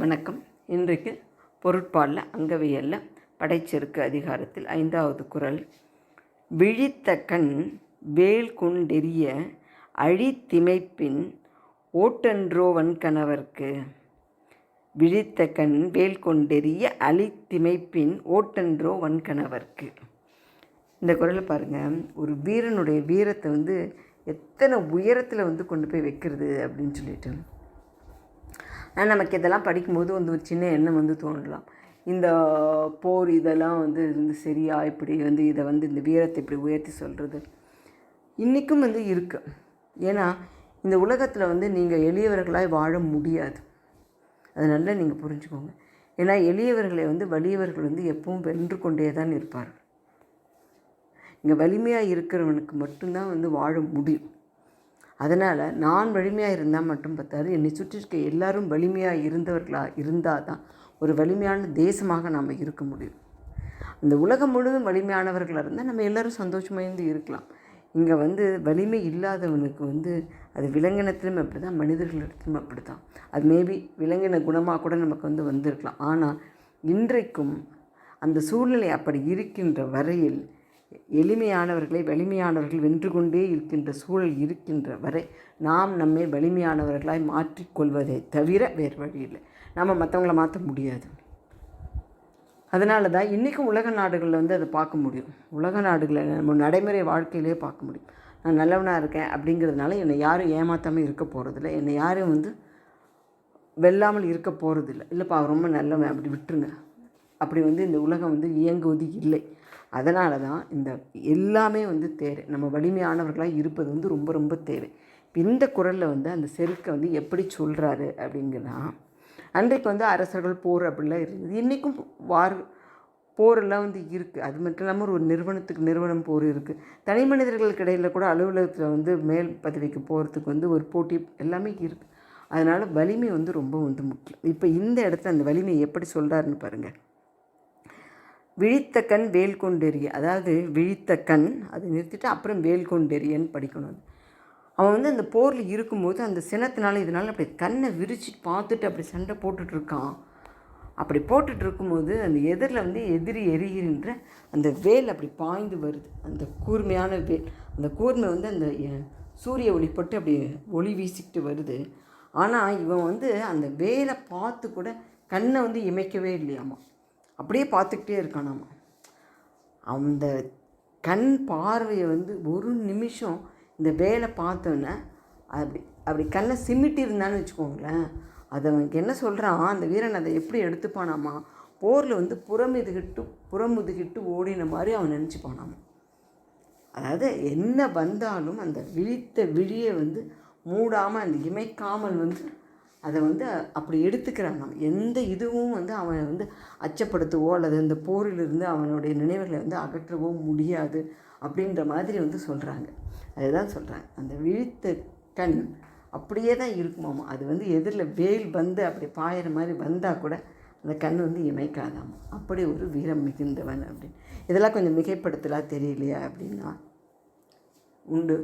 வணக்கம். இன்றைக்கு பொருட்பாலில் அங்கவியலில் படைச்செருக்கு அதிகாரத்தில் ஐந்தாவது குறள் விழித்த கண் வேல் கொண்டெறிய அழித்திமைப்பின் ஓட்டன்றோவன் கணவர்க்கு விழித்த கண் வேல் கொண்டெறிய அழித்திமைப்பின் ஓட்டன்றோ வன்கணவர்க்கு. இந்த குரலை பாருங்கள் ஒரு வீரனுடைய வீரத்தை வந்து எத்தனை உயரத்தில் வந்து கொண்டு போய் வைக்கிறது அப்படின்னு சொல்லிட்டு. நமக்கு இதெல்லாம் படிக்கும்போது வந்து ஒரு சின்ன எண்ணம் வந்து தோணலாம் இந்த போர் இதெல்லாம் வந்து இது வந்து சரியா இப்படி வந்து இதை வந்து இந்த வீரத்தை இப்படி உயர்த்தி சொல்கிறது இன்றைக்கும் வந்து இருக்குது ஏன்னா இந்த உலகத்தில் வந்து நீங்கள் எளியவர்களாய் வாழ முடியாது. அது நல்லா நீங்கள் புரிஞ்சுக்கோங்க. ஏன்னா எளியவர்களை வந்து வலியவர்கள் வந்து எப்பவும் வென்று கொண்டே தான் இருப்பார்கள். இங்கே வலிமையாக இருக்கிறவனுக்கு மட்டும்தான் வந்து வாழ முடியும். அதனால் நான் வலிமையாக இருந்தால் மட்டும் பார்த்தாரு என்னை சுற்றி இருக்க எல்லாரும் வலிமையாக இருந்தவர்களாக இருந்தால் தான் ஒரு வலிமையான தேசமாக நாம் இருக்க முடியும். இந்த உலகம் முழுவதும் வலிமையானவர்களாக இருந்தால் நம்ம எல்லோரும் சந்தோஷமாக இருந்து இருக்கலாம். இங்கே வந்து வலிமை இல்லாதவனுக்கு வந்து அது விலங்கினத்திலும் அப்படி தான் மனிதர்களிடத்திலும் அப்படி தான் அது மேபி விலங்கின குணமாக கூட நமக்கு வந்து வந்திருக்கலாம். ஆனால் இன்றைக்கும் அந்த சூழ்நிலை அப்படி இருக்கின்ற வரையில் எளிமையானவர்களை வலிமையானவர்கள் வென்று கொண்டே இருக்கின்ற சூழல் இருக்கின்ற வரை நாம் நம்மை வலிமையானவர்களாய் மாற்றிக்கொள்வதை தவிர வேறு வழி இல்லை. நம்ம மற்றவங்கள மாற்ற முடியாது. அதனால தான் இன்றைக்கும் உலக நாடுகளில் வந்து அதை பார்க்க முடியும். உலக நாடுகளில் நம்ம நடைமுறை வாழ்க்கையிலே பார்க்க முடியும். நான் நல்லவனாக இருக்கேன் அப்படிங்கிறதுனால என்னை யாரும் ஏமாற்றாமல் இருக்க போகிறதில்ல என்னை யாரும் வந்து வெல்லாமல் இருக்க போகிறதில்ல இல்லைப்பா ரொம்ப நல்லவன் அப்படி விட்டுருங்க. அப்படி வந்து இந்த உலகம் வந்து இயங்குவது இல்லை. அதனால தான் இந்த எல்லாமே வந்து தேவை. நம்ம வலிமையானவர்களாக இருப்பது வந்து ரொம்ப ரொம்ப தேவை. இந்த குரலில் வந்து அந்த செருக்கை வந்து எப்படி சொல்கிறாரு அப்படிங்கன்னா அன்றைக்கு வந்து அரசர்கள் போர் அப்படிலாம் இருந்தது. இன்றைக்கும் வார் போரெல்லாம் வந்து இருக்குது அது மட்டும் இல்லாமல் ஒரு நிறுவனத்துக்கு நிறுவனம் போர் இருக்குது தனி மனிதர்களுக்கு இடையில் கூட அலுவலகத்தில் வந்து மேல் பதவிக்கு போகிறதுக்கு வந்து ஒரு போட்டி எல்லாமே இருக்குது அதனால் வலிமை வந்து ரொம்ப வந்து முக்கியம். இப்போ இந்த இடத்துல அந்த வலிமையை எப்படி சொல்கிறாருன்னு பாருங்கள் விழித்த கண் வேல் கொண்டெறிய. அதாவது விழித்த கண் அதை நிறுத்திட்டு அப்புறம் வேல் கொண்டெறியன்னு படிக்கணும் அது. அவன் வந்து அந்த போரில் இருக்கும்போது அந்த சினத்தினால இதனால் அப்படி கண்ணை விரிச்சு பார்த்துட்டு அப்படி சண்டை போட்டுட்ருக்கான். அப்படி போட்டுட்டு இருக்கும்போது அந்த எதிரில் வந்து எதிரி எரிகின்ற அந்த வேல் அப்படி பாய்ந்து வருது. அந்த கூர்மையான வேல். அந்த கூர்மை வந்து அந்த சூரிய ஒளிப்பட்டு அப்படி ஒளி வீசிக்கிட்டு வருது. ஆனால் இவன் வந்து அந்த வேலை பார்த்து கூட கண்ணை வந்து இமைக்கவே இல்லையாமா. அப்படியே பார்த்துக்கிட்டே இருக்கானாமா அந்த கண் பார்வையை வந்து ஒரு நிமிஷம் இந்த வேலை பார்த்தோன்னே அப்படி அப்படி கண்ணை சிமிட்டி இருந்தான்னு வச்சுக்கோங்களேன். அதை அவனுக்கு என்ன சொல்கிறான் அந்த வீரன் அதை எப்படி எடுத்துப்பானாமா? போரில் வந்து புறமுதுகிட்டு புறமுதுகிட்டு ஓடின மாதிரி அவன் நினச்சிப்பானாமா? அதாவது என்ன வந்தாலும் அந்த விழித்த விழியை வந்து மூடாமல் அந்த இமைக்காமல் வந்து அதை வந்து அப்படி எடுத்துக்கிறான் எந்த இதுவும் வந்து அவனை வந்து அச்சப்படுத்தவோ அல்லது இந்த போரிலிருந்து அவனுடைய நினைவுகளை வந்து அகற்றவோ முடியாது அப்படின்ற மாதிரி வந்து சொல்கிறாங்க அதுதான் சொல்கிறாங்க அந்த விழித்த கண் அப்படியே தான் இருக்குமாமா? அது வந்து எதிரில் வேல் வந்து அப்படி பாயிற மாதிரி வந்தால் கூட அந்த கண் வந்து இமைக்காதாமா? அப்படி ஒரு வீரம் மிகுந்தவன் அப்படின்னு. இதெல்லாம் கொஞ்சம் மிகைப்படுத்தலாம் தெரியலையா அப்படின்னா உண்டு.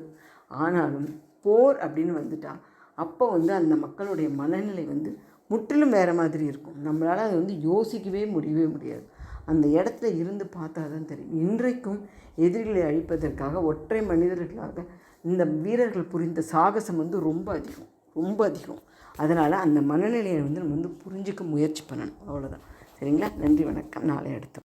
ஆனாலும் போர் அப்படின்னு வந்துட்டால் அப்போ வந்து அந்த மக்களுடைய மனநிலை வந்து முற்றிலும் வேறு மாதிரி இருக்கும். நம்மளால் அதை வந்து யோசிக்கவே முடியவே முடியாது. அந்த இடத்துல இருந்து பார்த்தா தான் தெரியும். இன்றைக்கும் எதிரிகளை அழிப்பதற்காக ஒற்றை மனிதர்களாக இந்த வீரர்கள் புரிந்த சாகசம் வந்து ரொம்ப அதிகம் ரொம்ப அதிகம். அதனால் அந்த மனநிலையை வந்து நம்ம வந்து புரிஞ்சிக்க முயற்சி பண்ணணும். அவ்வளோதான் சரிங்களா? நன்றி வணக்கம். நாளை அடுத்து